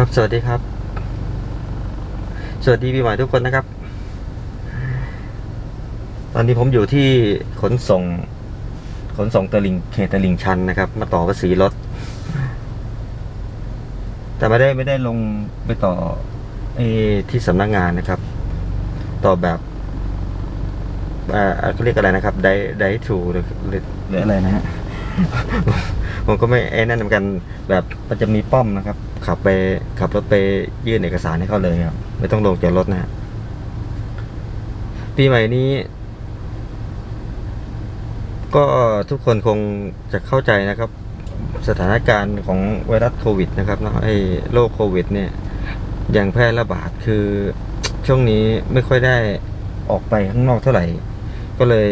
ครับ สวัสดีครับ สวัสดีปีใหม่ทุกคนนะครับ ตอนนี้ผมอยู่ที่ขนส่ง ขนส่งตะลิงเขตตะลิงชันนะครับ มาต่อภาษีรถ แต่ไม่ได้ไม่ได้ลงไปต่ออที่สำนักงานนะครับ ต่อแบบอ่าเขาเรียกอะไรนะครับ ไดไดทูหรือหรือหรืออะไรนะฮะผมก็ไม่ไอ้นั่นเหมือนกันแบบมันจะมีป้อมนะครับ ขับไปขับรถไปยื่นเอกสารให้เขาเลยครับ ไม่ต้องลงจากรถนะฮะปีใหม่นี้ ก็ทุกคนคงจะเข้าใจนะครับ สถานการณ์ของไวรัสโควิดนะครับนะไอ้โรคโควิด เนี่ยอยังแพร่ระบาดคือช่วงนี้ไม่ค่อยได้ออกไปข้างนอกเท่าไหร่ ก็เลย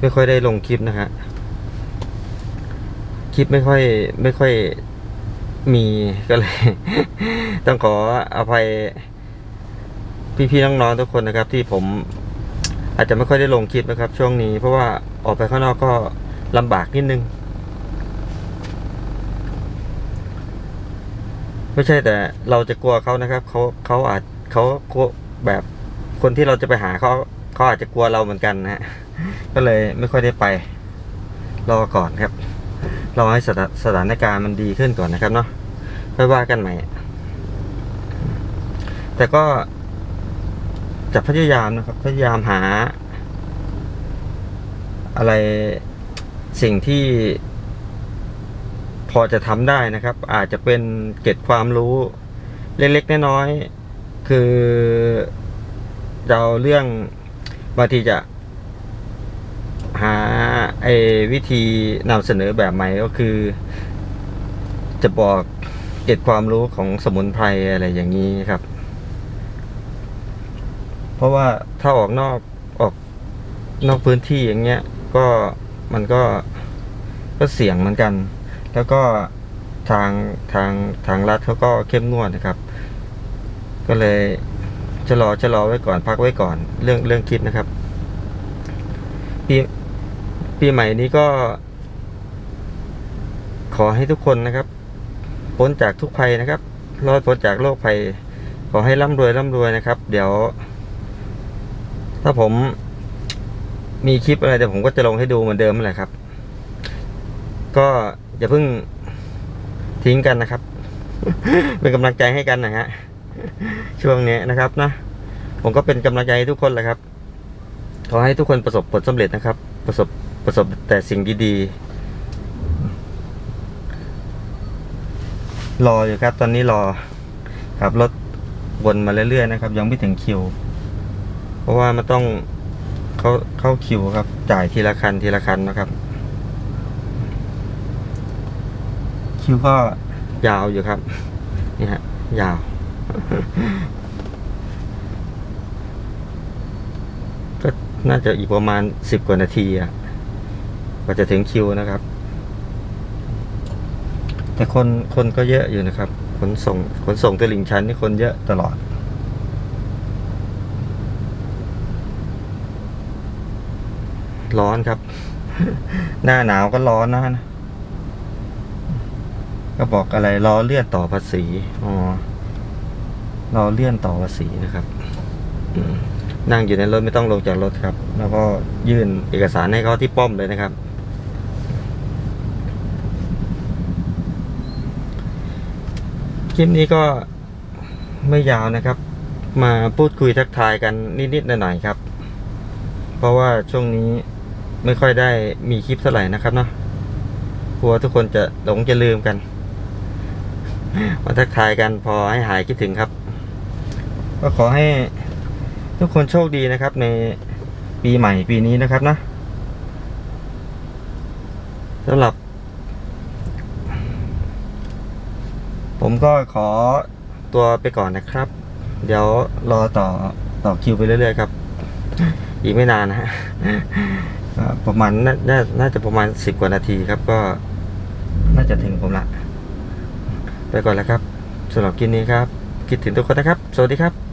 ไม่ค่อยได้ลงคลิปนะฮะคลิปไม่ค่อยไม่ค่อย มีก็เลย ต้องขออภัยพี่ๆน้องๆทุกคนนะครับ ที่ผมอาจจะไม่ค่อยได้ลงคลิปนะครับ ช่วงนี้ เพราะว่าออกไปข้างนอกก็ลำบากนิดนึง ไม่ใช่แต่เราจะกลัวเขานะครับเขาเขาอาจเขากลัวแบบคนที่เราจะไปหาเขาเขาอาจจะกลัวเราเหมือนกันนะฮะก็เลยไม่ค่อยได้ไป รอก่อนครับ รอให้สถาสถานการณ์มันดีขึ้นก่อนนะครับเนาะค่อยว่ากันใหม่ แต่ก็จะพยายามนะครับ พยายามหา อะไรสิ่งที่ พอจะทำได้นะครับ อาจจะเป็นเกร็ดความรู้เล็กๆน้อยๆคือเราเรื่องบางทีจะ หาไอ้วิธีนำเสนอแบบใหม่ก็คือ จะบอกเก็ดความรู้ของสมุนไพรอะไรอย่างนี้ครับ เพราะว่าถ้าออกนอกออกนอกพื้นที่อย่างเงี้ย ก็มันก็ก็เสี่ยงเหมือนกัน แล้วก็ทางทางทางรัฐเขาก็เข้มงวดนะครับ ก็เลยชะลอชะลอไว้ก่อนพักไว้ก่อน เรื่องเรื่องคิดนะครับ ปี ปีใหม่นี้ก็ ขอให้ทุกคนนะครับ พ้นจากทุกภัยนะครับ รอดพ้นจากโรคภัย ขอให้ร่ำรวยร่ำรวยนะครับ เดี๋ยว ถ้าผมมีคลิปอะไรเดี๋ยวผมก็จะลงให้ดูเหมือนเดิมแหละครับ ก็อย่าเพิ่งทิ้งกันนะครับ เป็นกำลังใจให้กันนะฮะช่วงนี้นะครับนะผมก็เป็นกำลังใจให้ทุกคนแหละครับ ขอให้ทุกคนประสบผลสำเร็จนะครับ ประสบ ประสบแต่สิ่งดีๆ รออยู่ครับ ตอนนี้รอขับรถวนมาเรื่อยๆนะครับ ยังไม่ถึงคิว เพราะว่ามันต้องเข้าเข้าคิวครับ จ่ายทีละคันทีละคันนะครับ คิวก็ยาวอยู่ครับ นี่ฮะ ยาว ก็น่าจะอีกประมาณสิบกว่านาทีอะ กว่าจะถึงคิวนะครับ แต่คนคนก็เยอะอยู่นะครับ ขนส่งขนส่งตลิ่งชันนี่คนเยอะตลอด ร้อนครับ หน้าหนาวก็ร้อนนะนะก็บอกอะไรรอเลื่อนต่อภาษีอ๋อรอเลื่อนต่อภาษีนะครับนั่งอยู่ในรถไม่ต้องลงจากรถครับ แล้วก็ยื่นเอกสารให้เขาที่ป้อมเลยนะครับ คลิปนี้ก็ไม่ยาวนะครับ มาพูดคุยทักทายกันนิดๆหน่อยๆครับ เพราะว่าช่วงนี้ไม่ค่อยได้มีคลิปเท่าไหร่นะครับเนาะกลัวทุกคนจะหลงจะลืมกันมาทักทายกันพอให้หายคิดถึงครับ ก็ขอให้ทุกคนโชคดีนะครับ ในปีใหม่ปีนี้นะครับนะสำหรับ ผมก็ขอตัวไปก่อนนะครับ เดี๋ยวรอต่อต่อคิวไปเรื่อยๆครับ อีกไม่นานนะฮะประมาณนานาน่าจะประมาณสิบกว่านาทีครับ ก็น่าจะถึงผมละ ไปก่อนแล้วครับสำหรับคลิปนี้ครับ คิดถึงทุกคนนะครับ สวัสดีครับ